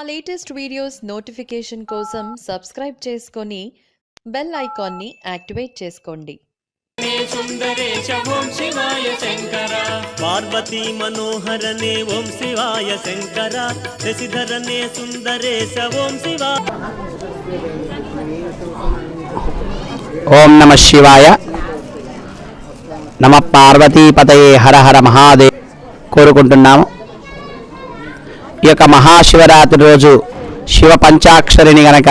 మా latest videos notification కోసం subscribe చేసుకొని బెల్ ఐకాన్ని యాక్టివేట్ చేసుకోండి. పార్వతీ మనోహరనే ఓం శివాయ శంకర. శశిధరనే సుందరేశ ఓం శివా. ఓం నమ శివాయ. నమ పార్వతీపతయే హర హర మహాదేవ్ కోరుకుంటున్నాము. ఈ యొక్క మహాశివరాత్రి రోజు శివ పంచాక్షరిని గనక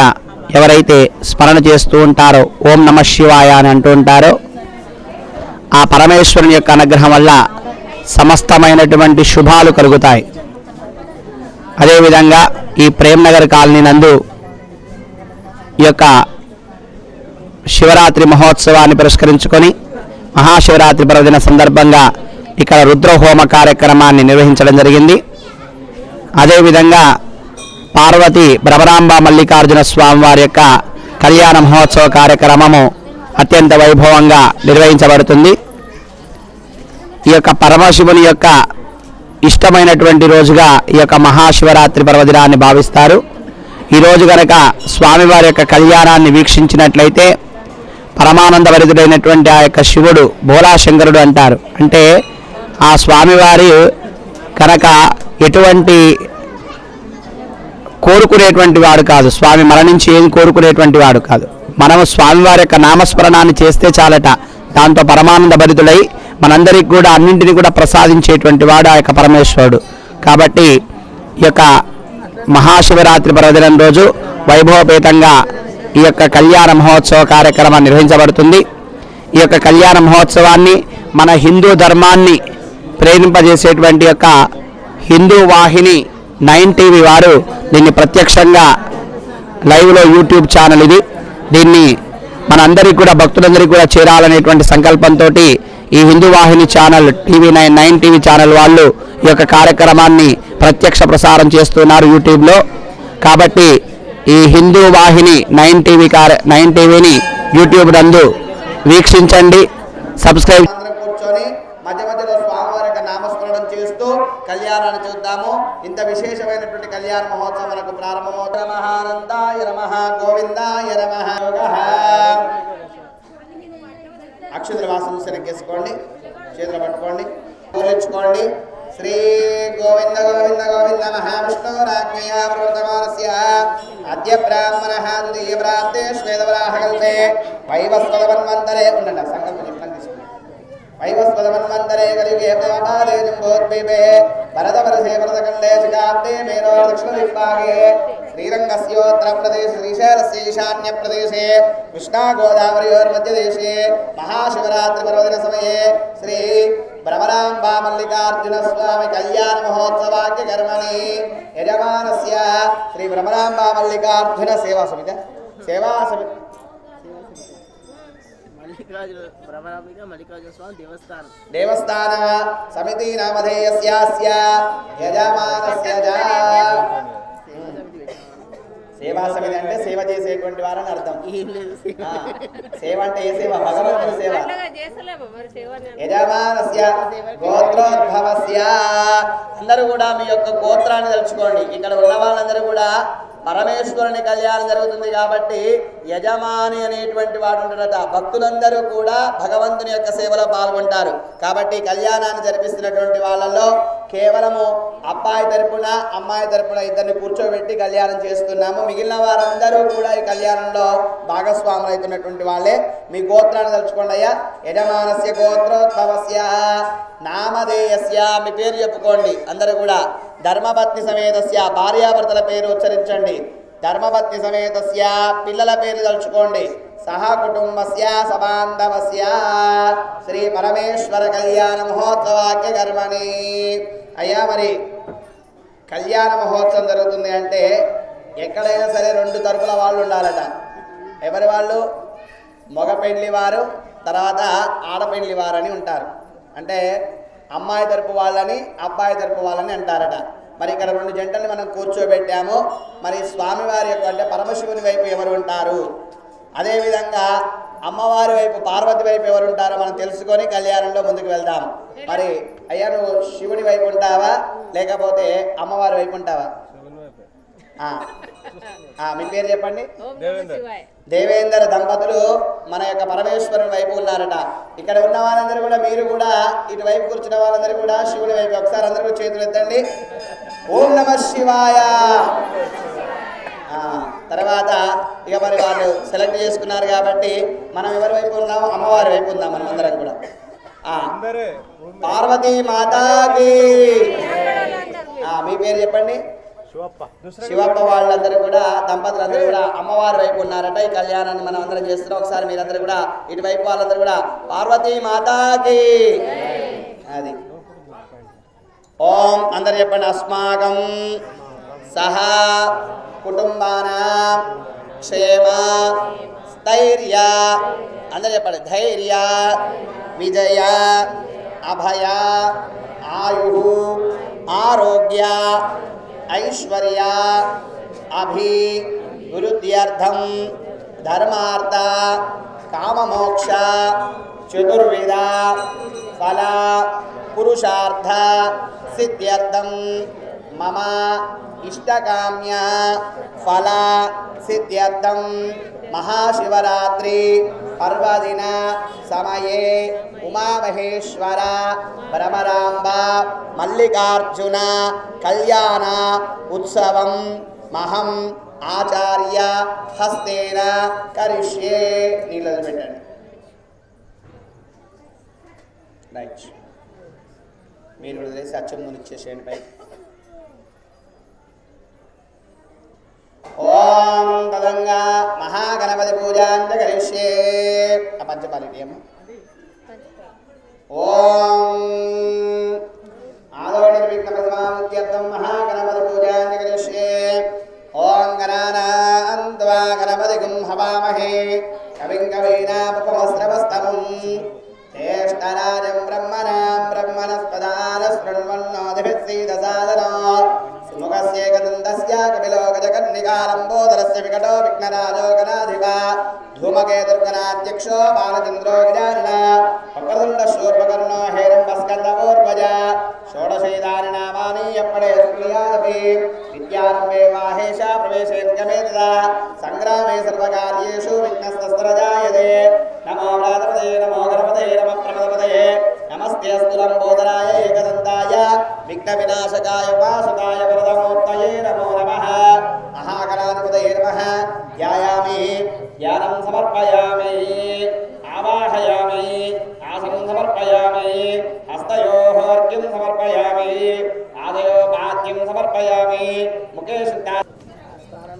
ఎవరైతే స్మరణ చేస్తూ ఉంటారో ఓం నమ శివాయ అని అంటూ ఉంటారో ఆ పరమేశ్వరుని యొక్క అనుగ్రహం వల్ల సమస్తమైనటువంటి శుభాలు కలుగుతాయి. అదేవిధంగా ఈ ప్రేమ్నగర్ కాలనీ నందు ఈ యొక్క శివరాత్రి మహోత్సవాన్ని పురస్కరించుకొని మహాశివరాత్రి పర్వదిన సందర్భంగా ఇక్కడ రుద్రహోమ కార్యక్రమాన్ని నిర్వహించడం జరిగింది. అదేవిధంగా పార్వతి భ్రమరాంబ మల్లికార్జున స్వామి వారి యొక్క కళ్యాణ మహోత్సవ కార్యక్రమము అత్యంత వైభవంగా నిర్వహించబడుతుంది. ఈ యొక్క పరమశివుని యొక్క ఇష్టమైనటువంటి రోజుగా ఈ యొక్క మహాశివరాత్రి పర్వదినాన్ని భావిస్తారు. ఈరోజు గనక స్వామివారి యొక్క కళ్యాణాన్ని వీక్షించినట్లయితే పరమానందభరితుడైనటువంటి ఆ యొక్క శివుడు భోలాశంకరుడు అంటారు. అంటే ఆ స్వామివారి కనుక ఎటువంటి కోరుకునేటువంటి వాడు కాదు. స్వామి మరణించి ఏది కోరుకునేటువంటి వాడు కాదు. మనము స్వామివారి యొక్క నామస్మరణాన్ని చేస్తే చాలట. దాంతో పరమానంద భరితుడై మనందరికి కూడా అన్నింటినీ కూడా ప్రసాదించేటువంటి వాడు ఆ యొక్క పరమేశ్వరుడు. కాబట్టి ఈ యొక్క మహాశివరాత్రి పర్వదినం రోజు వైభవపేతంగా ఈ యొక్క కళ్యాణ మహోత్సవ కార్యక్రమం నిర్వహించబడుతుంది. ఈ యొక్క కళ్యాణ మహోత్సవాన్ని మన హిందూ ధర్మాన్ని ప్రేరింపజేసేటువంటి యొక్క హిందూ వాహిని నైన్ టీవీ వారు దీన్ని ప్రత్యక్షంగా లైవ్లో యూట్యూబ్ ఛానల్ ఇది. దీన్ని మనందరికీ కూడా భక్తులందరికీ కూడా చేరాలనేటువంటి సంకల్పంతో ఈ Hindu Vahini channel TV nine nine TV channel వాళ్ళు ఈ యొక్క కార్యక్రమాన్ని ప్రత్యక్ష ప్రసారం చేస్తున్నారు యూట్యూబ్లో. కాబట్టి ఈ హిందూ వాహిని నైన్ టీవీ కార్య నైన్ టీవీని యూట్యూబ్ నందు వీక్షించండి సబ్స్క్రైబ్ కూర్చొని మధ్య మధ్యలో స్వామివారి యొక్క నామస్మరణం చేస్తూ వివరాలను చూద్దాము. ఇంత విశేషమైనటువంటి కళ్యాణ మహోత్సవం మనకు ప్రారంభమవుతుంది. మహానందాయ నమ గోవిందాయ నమ అక్షుద్ర వాసన శనకేసుకోండి చేతులు పట్టుకోండి. పూరించుకోండి శ్రీ గోవింద గోవింద గోవింద మహావిష్ణు రాజ్ఞయ ప్రవర్తమానస్య. అద్య బ్రాహ్మణ ద్వితీయ ప్రాప్తే శ్వేతవరాహకల్పే వైవస్వదమన్వంతరే ఉండండి సంకల్పం वैवस्पदमन्वन्तरे कलिगे देवादे जम्बोद्वीपे भरतवरसे भरतखण्डे शिखाब्दे मेनोदक्षिणदिग्भागे श्रीरङ्गस्योत्तरप्रदेश श्रीशैलस्य ईशान्यप्रदेशे कृष्णागोदावरयोर्मध्यदेशे महाशिवरात्रिपर्वदिनसमये श्री మల్లికార్జున భ్రమరాంబిక మల్లికార్జున స్వామి దేవస్థానం. దేవస్థాన సమితి నామధేయస్యాస్య. యజమానస్య చ. సేవా సమితి అంటే సేవ చేసేటువంటి వారని అర్థం. సేవ అంటే ఏ సేవ? భగవంతుని సేవ. యజమానస్య గోత్రోద్భవస్య. అందరూ కూడా మీ యొక్క గోత్రాన్ని తెలుసుకోండి ఇక్కడ ఉన్న వాళ్ళందరూ కూడా పరమేశ్వరుని కళ్యాణం జరుగుతుంది కాబట్టి యజమాని అనేటువంటి వాడు ఉంటాడట. భక్తులందరూ కూడా భగవంతుని యొక్క సేవలో పాల్గొంటారు. కాబట్టి కళ్యాణాన్ని జరిపిస్తున్నటువంటి వాళ్ళల్లో కేవలము అబ్బాయి తరపున అమ్మాయి తరపున ఇద్దరిని కూర్చోబెట్టి కళ్యాణం చేస్తున్నాము. మిగిలిన వారందరూ కూడా ఈ కళ్యాణంలో భాగస్వాములు అవుతున్నటువంటి వాళ్ళే. మీ గోత్రాన్ని తలుచుకోండి అయ్యా. యజమానస్య గోత్రోద్భవస్య నామధేయస్య మీ పేరు చెప్పుకోండి. అందరూ కూడా ధర్మపత్ని సమేతస్య భార్యాభర్తల పేరు ఉచ్చరించండి. ధర్మపత్ని సమేతస్య పిల్లల పేరు తలుచుకోండి. సహ కుటుంబస్య సబాంధవస్య. శ్రీ పరమేశ్వర కళ్యాణ మహోత్సవాక్య కర్మణి అయ్యా మరి కళ్యాణ మహోత్సవం జరుగుతుంది అంటే ఎక్కడైనా సరే రెండు తరపుల వాళ్ళు ఉండాలట. ఎవరి వాళ్ళు? మగ పెండ్లి వారు తర్వాత ఆడపెండ్లి వారని ఉంటారు. అంటే అమ్మాయి తరపు వాళ్ళని అబ్బాయి తరపు వాళ్ళని అంటారట. మరి ఇక్కడ రెండు జంటల్ని మనం కూర్చోబెట్టాము. మరి స్వామివారి యొక్క అంటే పరమశివుని వైపు ఎవరు ఉంటారు? అదేవిధంగా అమ్మవారి వైపు పార్వతి వైపు ఎవరు ఉంటారో మనం తెలుసుకొని కళ్యాణంలో ముందుకు వెళ్దాం. మరి అయ్యా నువ్వు శివుని వైపు ఉంటావా? లేకపోతే అమ్మవారి వైపు ఉంటావా? మీ పేరు చెప్పండి? దేవేందర్ దంపతులు మన యొక్క పరమేశ్వరుని వైపు ఉన్నారట. ఇక్కడ ఉన్న వాళ్ళందరూ కూడా మీరు కూడా ఇటువైపు కూర్చున్న వాళ్ళందరూ కూడా శివుని వైపు. ఒకసారి అందరూ చేతులు ఎత్తండి. ఓం నమ శివాయ. తర్వాత ఇక మరి వాళ్ళు సెలెక్ట్ చేసుకున్నారు కాబట్టి మనం ఎవరి వైపు ఉన్నాము అమ్మవారి వైపు ఉందాం మనం అందరం కూడా. పార్వతీ మాతాకి. మీ పేరు చెప్పండి? శివప్ప. వాళ్ళందరూ కూడా దంపతులందరూ కూడా అమ్మవారి వైపు ఉన్నారట. ఈ కళ్యాణాన్ని మనం అందరం చేస్తున్నాం. ఒకసారి మీరందరూ కూడా ఇటువైపు వాళ్ళందరూ కూడా పార్వతీ మాతాకి. అది. ఓం అందరు చెప్పండి. అస్మాకం సహా కుటుంబాన ಕ್ಷೇಮ ಸ್ಥೈರ್ಯ ಅಂದರೆ ಪಡೆ ಧೈರ್ಯ, ವಿಜಯ, ಅಭಯ ಆಯು ಆರೋಗ್ಯ, ಐಶ್ವರ್ಯ, ಅಭಿ गुरुद्यर्थम धर्मार्थ काममोक्ष चतुर्विध फल पुरुषार्थ सिद्ध्यर्थम మమ ఇష్టకామ్య ఫల సిద్ధ్యర్థం మహాశివరాత్రి పర్వదిన సమయే ఉమామహేశ్వర భ్రమరాంబ మల్లికార్జున కళ్యాణ ఉత్సవం మహం ఆచార్య హస్తేన కరిష్యే నీళ్ళు పెట్టండి రైట్ మీరు వదిలేసి అచ్చం మునిచ్చేసేయండి పైకి. ఓం తదంగా మహాగణపతి పూజాంత కరిష్యే ఆ పంచపాలి అమ్మ ఓం ఆదో నిర్విఘ్న ప్రసమాముద్యర్థం మహాగణపతి పూజాంత కరిష్యే ఓం గణానాన్త్వా గణపతిగుం హవామహే. కవిం కవీనాపమస్రవస్తమం గజకర్ణికాలంబోదరస్య వికటో విఘ్నరాజో గణాధిప ధూమకేతుర్గణాధ్యక్షో బాలచంద్రో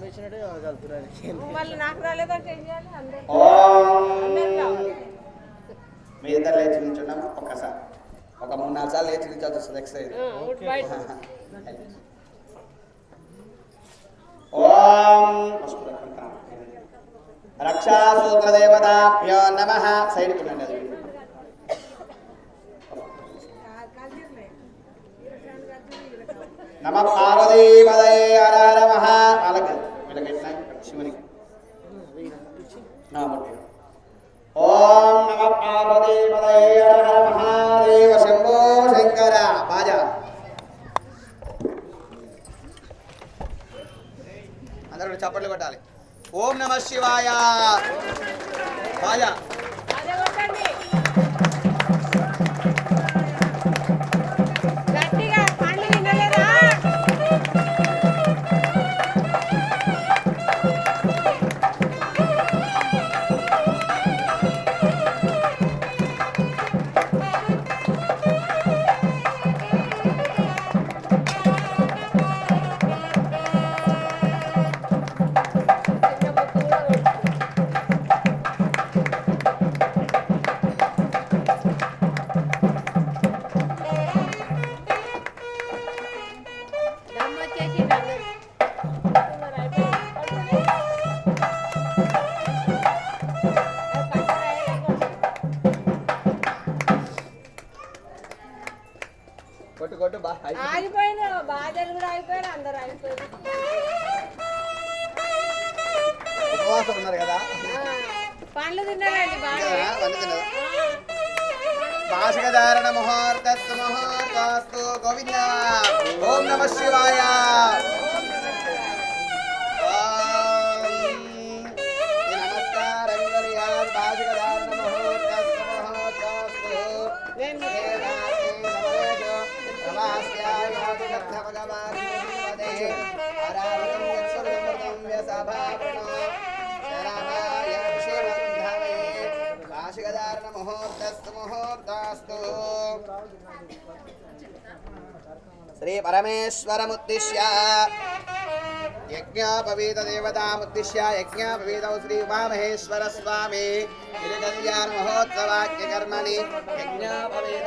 వేసినట్టే కలుపుతున్నారు మళ్ళీ నాకు రాలేదంటే ఏం చేయాలి? అందరు ఓం. అందరు కావాలి మీ ఇద్దరు లేచి నిల్చున్నాం. ఒక్కసారి. ఒక మూడు నాలుగు సార్లు లేచి నిల్చోది వస్తుంది బయట ఓం. రక్షాసూత్రదేవతాభ్యో నమ సైడ్కి ఉండండి అది. నమ పార్వతీపదయే హర హర మహా వాళ్ళకి వీళ్ళకి శివునికి. ఓం నమ హర హర మహాదేవ శంభో శంకర. బాజా. అందరూ చప్పట్లు కొట్టాలి. ఓం నమ శివాయ. బాజా పరమేశ్వరముద్దిశ్య యజ్ఞాపవీత దేవతాముద్దిశ్య యజ్ఞాపవీతౌ శ్రీ ఉమామహేశ్వర స్వామి తిరుకల్యాణ మహోత్సవాక్య కర్మణి యజ్ఞాపవీత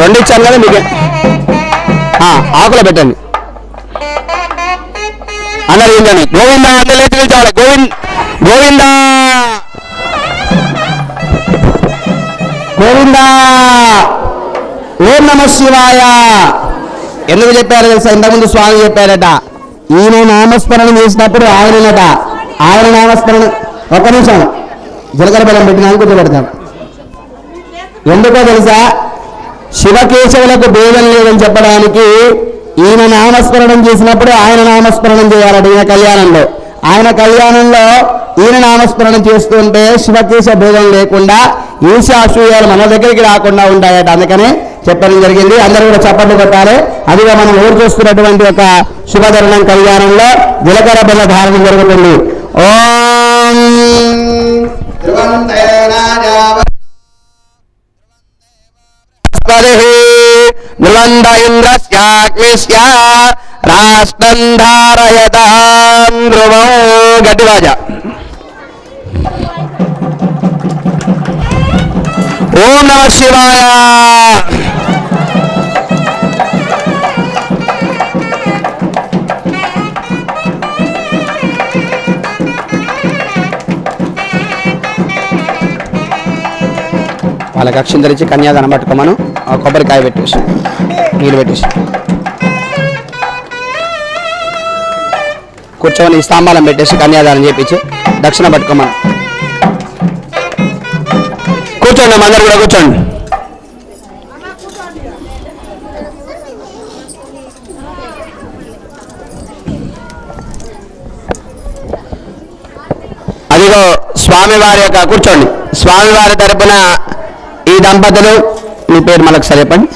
రెండు ఇచ్చాను కదా మీకు. ఆ, ఆకులో పెట్టండి. అందరు ఏంటండి గోవింద అందరూ లేచి గోవింద్ గోవింద! గోవింద! ఓం నమ శివాయ. ఎందుకు చెప్పారు తెలుసా? ఇంతకుముందు స్వామి చెప్పారట. ఈయన నామస్మరణ చేసినప్పుడు ఆయనట ఆయన నామస్మరణ ఒక్క నిమిషం. జీలకర్ర బెల్లం పెట్టినా కూర్చోబెడతాం. ఎందుకో తెలుసా? శివకేశవులకు భేదం లేదని చెప్పడానికి ఈయన నామస్మరణం చేసినప్పుడు ఆయన నామస్మరణం చేయాలట ఈయన కళ్యాణంలో. ఆయన కళ్యాణంలో ఈయన నామస్మరణం చేస్తుంటే శివకేశ భేదం లేకుండా ఈశాసూయాలు మన దగ్గరికి రాకుండా ఉంటాయట అందుకనే చెప్పడం జరిగింది. అందరూ కూడా చప్పట్లు కొట్టాలి. అదిగా మనం ఊరు చూస్తున్నటువంటి ఒక శుభధరణం కళ్యాణంలో జిలకర బెల్ల ధారణ జరుగుతుంది. ఓం. నిలంద ఇంద్రస్యాగ్నిస్య రాష్ట్రం ధారయతాం ధ్రువం గడ్డిరాజ. ఓం నమ శివాయ. వాళ్ళకి అక్షింతలు ధరించి కన్యాదానం పట్టుకోమను. ఆ కొబ్బరికాయ పెట్టేసి నీళ్ళు పెట్టేసి. కూర్చొని స్తంభాలం పెట్టేసి కన్యాదానం చేపించి దక్షిణ పట్టుకోమని. కూర్చోండి అందరు కూడా కూర్చోండి. అదిగో స్వామివారి యొక్క కూర్చోండి. స్వామివారి తరపున ఈ దంపతులు మీ పేరు మనకు సరే చెప్పండి.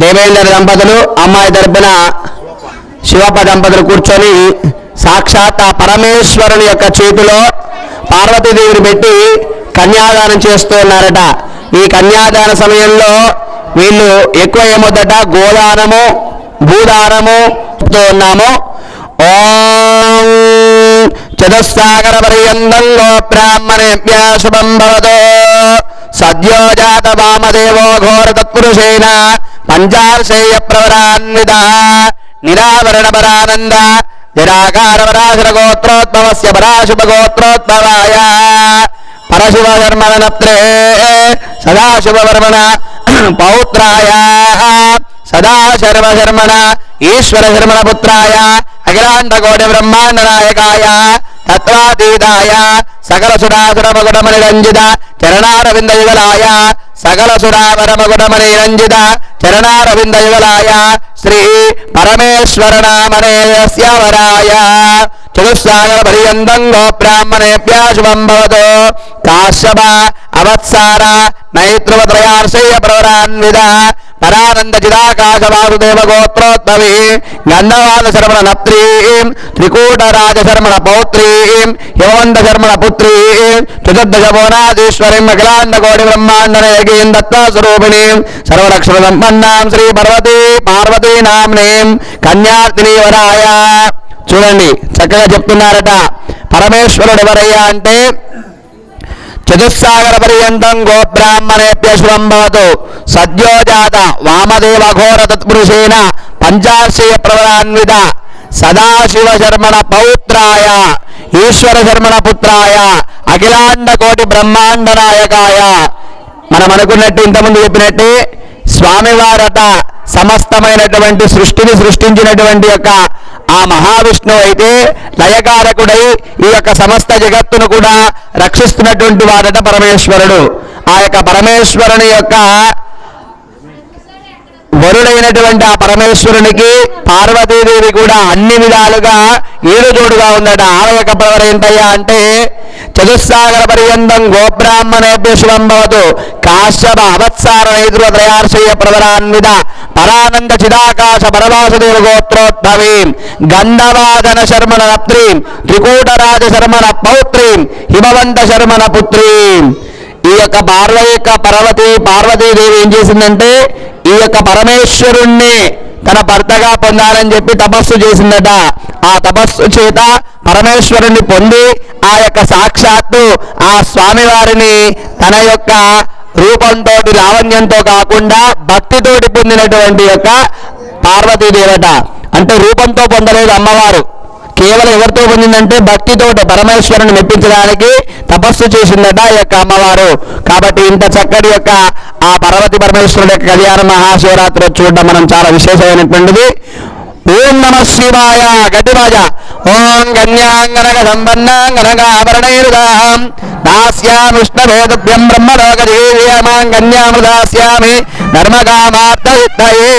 దేవేంద్ర దంపతులు అమ్మాయి తరపున శివప్ప దంపతులు కూర్చొని సాక్షాత్ ఆ పరమేశ్వరుని యొక్క చేతిలో పార్వతీదేవిని పెట్టి కన్యాదానం చేస్తూ ఉన్నారట. ఈ కన్యాదాన సమయంలో వీళ్ళు ఎక్కువ ఏమొద్దట? గోదానము భూదానము ఉన్నాము. ఓం చతుస్సాగర పర్యంతం గో బ్రాహ్మణేభ్య శుభం భవతో. సద్యోజాత వామదేవో ఘోర తత్పురుషేణ పంచాశేయ ప్రవరాన్విత నిరావరణ పరానంద నిరాకార పరాశర గోత్రోద్భవస్య పరాశుభ గోత్రోద్భవాయ పరశుభధర్మనత్రే సదాశుభవర్మణ పౌత్రాయ సదా శర్మశర్మణ ఈశ్వర శర్మణ పుత్రాయ అఖిలాండ కోటి బ్రహ్మాండ నాయకాయ తత్వాతీతాయ సకల సురాసురమగుడమని రంజిత చరణారవింద యుగలాయ సకల సురావరమగుడమని రంజిత చరణారవింద యుగలాయ శ్రీ పరమేశ్వర నామనేయస్య వరాయ చతుస్సాగర పర్యంతం గో శుభం భవతు కాశ్యప అవత్సార నైత్రువత్రయార్షయ ప్రవరాన్విత పరానంద చిదాకాశ వాసుదేవ గోత్రోద్భవి గంధవాన శర్మణ నప్త్రీం త్రికూటరాజ శర్మణ పౌత్రీం హిమవంత శర్మణ పుత్రీం చతుర్దశ భువనాధీశ్వరీం అఖిలాండ కోటి బ్రహ్మాండ నాయకీం దత్తా సర్వలక్ష్మ సంపన్నాం శ్రీ పార్వతీ పార్వతీ నామ్నీం కన్యార్తిని వరాయ చూడండి చక్కగా చెప్తున్నారట. పరమేశ్వరుడు ఎవరయ్యా అంటే? చతుస్సాగర పర్యంతం గోబ్రాహ్మణేభ్య శుభం భవతు. సద్యోజాత వామదేవ ఘోర తత్పురుషేణ పంచాశయ ప్రవరాన్విత సదాశివ శర్మణ పౌత్రాయ ఈశ్వర శర్మణ పుత్రాయ అఖిలాండ కోటి బ్రహ్మాండ నాయకాయ. మనం అనుకున్నట్టు ఇంతకుముందు చెప్పినట్టు స్వామివారట సమస్తమైనటువంటి సృష్టిని సృష్టించినటువంటి యొక్క ఆ మహావిష్ణువు అయితే లయకారకుడై ఈ యొక్క సమస్త జగత్తును కూడా రక్షిస్తున్నటువంటి వాడట పరమేశ్వరుడు. ఆ యొక్క పరమేశ్వరుని యొక్క వరుడైనటువంటి ఆ పరమేశ్వరునికి పార్వతీదేవి కూడా అన్ని విధాలుగా ఏడుజోడుగా ఉన్నట ఉందట ప్రవర ఏంటయ్యా అంటే చతుస్సాగర పర్యంతం గోబ్రాహ్మణేభ్య శుభం భవతు. కాశ్యప అవత్సార నైద్రువ త్రయార్షయ ప్రవరాన్విత పరానంద చిదాకాశ పరవాసుదేవ గోత్రోద్భవీం గంధవాదన శర్మణ రత్రీం త్రికూటరాజ శర్మణ పౌత్రీం హిమవంత శర్మణ పుత్రీం. ఈ యొక్క పార్వ యొక్క పర్వతి పార్వతీదేవి ఏం చేసిందంటే ఈ యొక్క పరమేశ్వరుణ్ణి తన భర్తగా పొందాలని చెప్పి తపస్సు చేసిందట. ఆ తపస్సు చేత పరమేశ్వరుణ్ణి పొంది ఆ యొక్క సాక్షాత్తు ఆ స్వామివారిని తన యొక్క రూపంతో లావణ్యంతో కాకుండా భక్తితోటి పొందినటువంటి యొక్క పార్వతీదేవత. అంటే రూపంతో పొందలేదు అమ్మవారు. కేవలం ఎవరితో పొందిందంటే భక్తితోటి పరమేశ్వరుని మెప్పించడానికి తపస్సు చేసిందట ఈ యొక్క అమ్మవారు. కాబట్టి ఇంత చక్కటి యొక్క ఆ పర్వతి పరమేశ్వరుడు యొక్క కళ్యాణ మహాశివరాత్రి చూడడం మనం చాలా విశేషమైనటువంటిది. ఓం నమ శివాయ గటిరాజ ఓం కన్యాంగనగ సంపన్నాంగనగాభరణైరుదాం దాస్యామిష్టభేదభ్యం బ్రహ్మలోకదేవ్యమాం కన్యామృదాస్యామి ధర్మకామార్థయుద్ధయే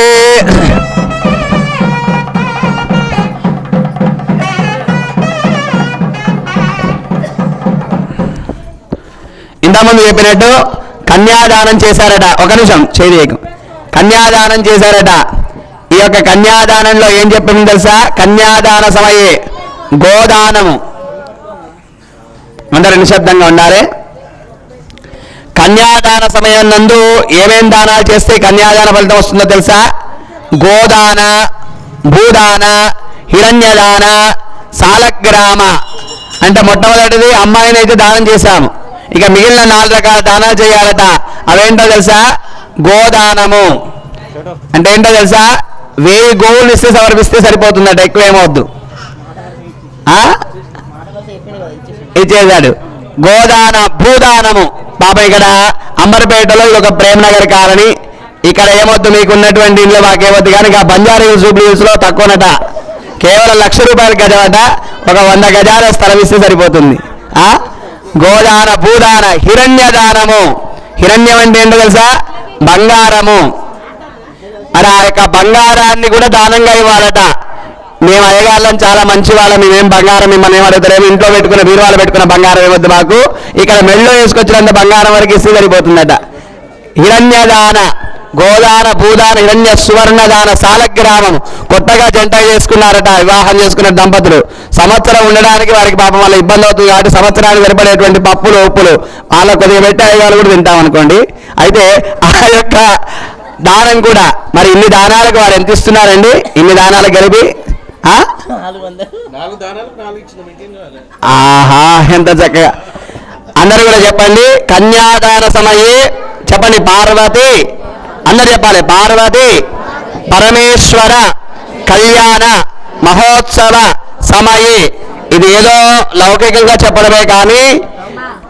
ఇంతకుముందు చెప్పినట్టు కన్యాదానం చేశారట. ఒక నిమిషం చేయకు కన్యాదానం చేశారట. ఈ యొక్క కన్యాదానంలో ఏం చెప్పింది తెలుసా? కన్యాదాన సమయే గోదానము. అందరూ నిశ్శబ్దంగా ఉండాలి కన్యాదాన సమయం నందు ఏమేం దానాలు చేస్తే కన్యాదాన ఫలితం వస్తుందో తెలుసా? గోదాన భూదాన హిరణ్యదాన సాలగ్రామ. అంటే మొట్టమొదటిది అమ్మాయిని అయితే దానం చేశాము. ఇక మిగిలిన నాలుగు రకాల దానాలు చేయాలట. అవేంటో తెలుసా? గోదానము. అంటే ఏంటో తెలుసా? వెయ్యి గోవులు ఇస్తే సమర్పిస్తే సరిపోతుందట. ఎక్కువ ఏమవద్దు. ఆ? ఇచ్చేశాడు. గోదాన భూదానము. పాప ఇక్కడ అంబర్పేటలో ఇది ఒక ప్రేమనగర్ కాలనీ. ఇక్కడ ఏమొద్దు మీకు ఉన్నటువంటి ఇల్లు మాకేమొద్దు. కానీ ఆ బంజారీ హిల్స్ జూబ్లీ లో తక్కువనట. కేవలం లక్ష రూపాయల గజమట ఒక వంద గజాల స్థలం ఇస్తే సరిపోతుంది. ఆ? గోదాన భూదాన హిరణ్యదానము. హిరణ్యం అంటే ఏంటో తెలుసా? బంగారము. మరి ఆ యొక్క బంగారాన్ని కూడా దానంగా ఇవ్వాలట. మేము అయ్యగాళ్ళం చాలా మంచి వాళ్ళం మేమేం బంగారం మిమ్మల్ని ఏం అడుగుతారేమో ఇంట్లో పెట్టుకున్న బీరువాళ్ళు పెట్టుకున్న బంగారం ఇవ్వద్దు మాకు. ఇక్కడ మెళ్ళో వేసుకొచ్చినంత బంగారం వరకు ఇస్తే సరిపోతుందట హిరణ్యదాన గోదాన భూదాన హిరణ్య సువర్ణదాన సాలగ్రామం కొత్తగా జంట చేసుకున్నారట వివాహం చేసుకున్న దంపతులు. సంవత్సరం ఉండడానికి వారికి పాపం వల్ల ఇబ్బంది అవుతుంది కాబట్టి సంవత్సరానికి సరిపడేటువంటి పప్పులు ఉప్పులు వాళ్ళ కొద్దిగా పెట్టి అయ్యగారు కూడా తింటాం అనుకోండి. అయితే ఆ యొక్క దానం కూడా మరి ఇన్ని దానాలకు వారు ఎంత ఇస్తున్నారండి? ఇన్ని దానాలు కలిపి ఆహా ఎంత చక్కగా. అందరూ కూడా చెప్పండి. కన్యాదాన సమయే. చెప్పండి పార్వతి. అందరు చెప్పాలి. పార్వతి పరమేశ్వర కళ్యాణ మహోత్సవ సమయే. ఇది ఏదో లౌకికంగా చెప్పడమే కానీ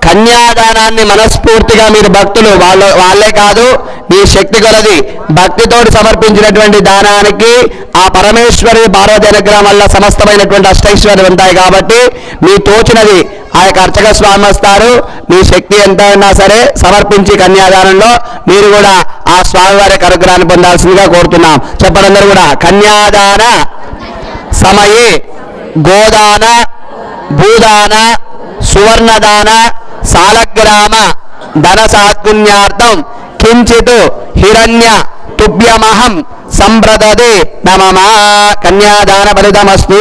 కన్యాదానాన్ని మనస్ఫూర్తిగా మీరు భక్తులు వాళ్ళ వాళ్ళే కాదు మీ శక్తి కొలది భక్తితోటి సమర్పించినటువంటి దానానికి ఆ పరమేశ్వరి పార్వతి అనుగ్రహం వల్ల సమస్తమైనటువంటి అష్టైశ్వర్యం ఉంటాయి కాబట్టి మీ తోచినది ఆ యొక్క అర్చక స్వామి వస్తారు. మీ శక్తి ఎంత ఉన్నా సరే సమర్పించి కన్యాదానంలో మీరు కూడా ఆ స్వామివారి యొక్క అనుగ్రహాన్ని పొందాల్సిందిగా కోరుతున్నాం. చెప్పడందరూ కూడా కన్యాదాన సమయే గోదాన భూదాన సువర్ణదాన సాలగ్రామ ధన సాత్పుణ్యార్థం కించిత్ హిరణ్య తుభ్యమహం సంప్రదదే నమమా కన్యాదాన ఫలితమస్తు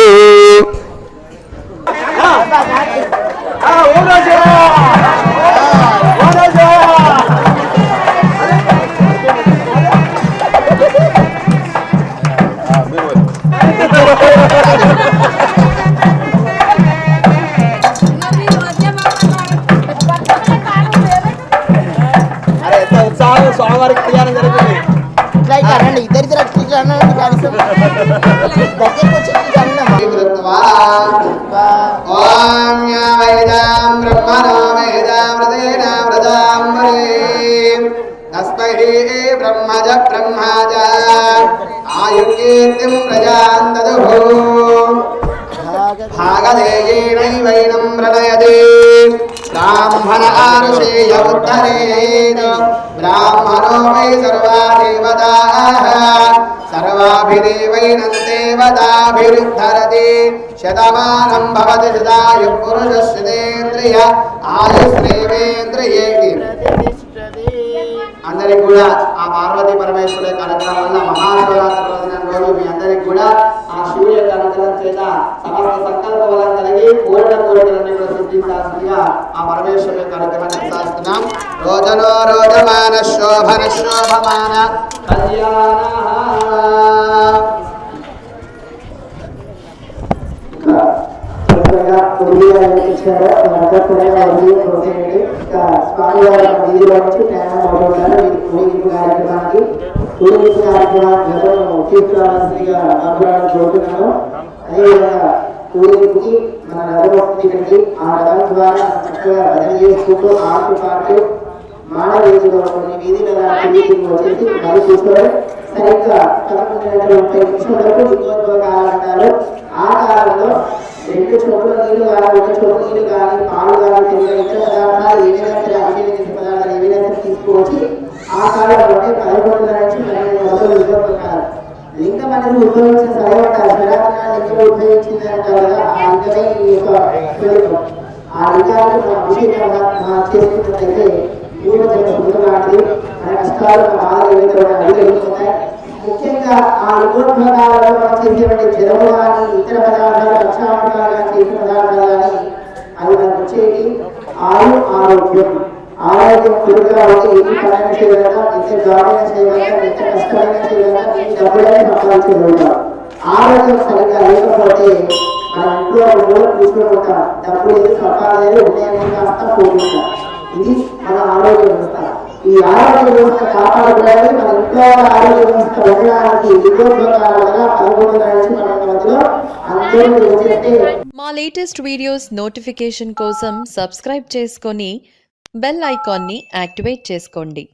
కాదు స్వామివారికి కళ్యాణం జరుగుతుంది ఇట్లా ఇట్లా రండి ఇద్దరు ఇద్దరు అట్లా ఇట్లా అన్నారండి కనీసం దేవతాభిరుద్ధరతి శతమానం భవతి శతాయు పురుషశ్రుతేంద్రియ ఆయుష్ేవేంద్రియే అందరికి కూడా ఆ పార్వతీ పరమేశ్వరుల కార్యక్రమం వల్ల మహాశివరాత్రి రోజున రోజు మీ అందరికి కూడా ఆ శివుడి యొక్క అనుగ్రహం చేత సమస్త సంకల్ప బలం కలిగి కోరిన కోరికలన్నీ కూడా సిద్ధించాల్సిందిగా ఆ పరమేశ్వరుల యొక్క అనుగ్రహాన్ని సాధిస్తున్నాం రోజనో రోజమాన శోభన శోభమాన కళ్యాణ చక్కగా ఉదయం ఇచ్చారు మనంతా త్వరగా ఉదయం ప్రోత్సహించి స్వామివారి వీధిలో నుంచి ప్రయాణం అవుతుంటారు ఊరికి కార్యక్రమానికి ఊరికి కార్యక్రమానికి గతం తీసుకురావాల్సిందిగా అభిప్రాయం కోరుతున్నాను. అదేవిధంగా ఊరికి మన రథం వస్తుంది ఆ రథం ద్వారా చక్కగా భజన చేసుకుంటూ ఆడుతూ పాడుతూ మానవీధిలో కొన్ని వీధిల వీధికి వచ్చేసి మరి చూస్తారు. సరిగ్గా పదకొండు గంటల ముప్పై నిమిషాలకు లింగోద్భోగాలు అంటారు ఆ కాలంలో రెండు చోట్ల నీళ్ళు కానీ ఒక చోట్ల నీళ్ళు కానీ పాలు కానీ తిరిగిన ఇతర పదార్థాలు ఏవైనా సరే అభివృద్ధి పదార్థాలు ఏవైనా సరే తీసుకువచ్చి ఆ కాలంలో అంటే పదకొండు నుంచి పన్నెండు వందలు లింగోద్భోగాలు లింగం అనేది ఉపయోగించిన స్థలం అంటారు సనాతన లింగం ఉద్భవించింది కదా ఆ లింగమే ఈ యొక్క స్వరూపం ఆ లింగాన్ని మనం అభిషేకంగా మనం చేసుకున్నట్లయితే పూర్వ జన్మ సుఖరాత్రి మన కష్టాలు మన బాధలు ఏవైతే అడిగి వెళ్ళిపోతాయి ముఖ్యంగా ఆ లింగోద్భోగాలలో మనం చేసేటువంటి జలము కానీ ఇతర పదార్థాలు రక్షాపదాలు కానీ చేసిన పదార్థాలు కానీ అవి మనకు వచ్చేది ఆయు ఆరోగ్యం. ఆరోగ్యం కురుగా ఉంటే ఎన్ని పనైనా చేయగలగా ఎంత జాబైనా చేయగలగా ఎంత కష్టమైనా చేయగలగా ఎన్ని డబ్బులైనా సంపాదించగలుగుతాం ఆరోగ్యం సరిగ్గా లేకపోతే మన ఇంట్లో ఒక మూల కూర్చుని ఉంటాం డబ్బు లేదు సంపాదన ఉన్నాయని కాస్త పోతుంటాం ఇది మన ఆరోగ్య వ్యవస్థ. ఈ ఆరోగ్య వ్యవస్థ కాపాడుకోవాలి మన ఇంట్లో ఆరోగ్య వ్యవస్థ ఉండడానికి లింగోద్భోగాల వల్ల పదకొండు నుంచి మధ్యలో అందరూ వచ్చేస్తే మా లేటెస్ట్ వీడియోస్ నోటిఫికేషన్ కోసం సబ్స్క్రైబ్ చేసుకొని బెల్ ఐకాన్ని యాక్టివేట్ చేసుకోండి.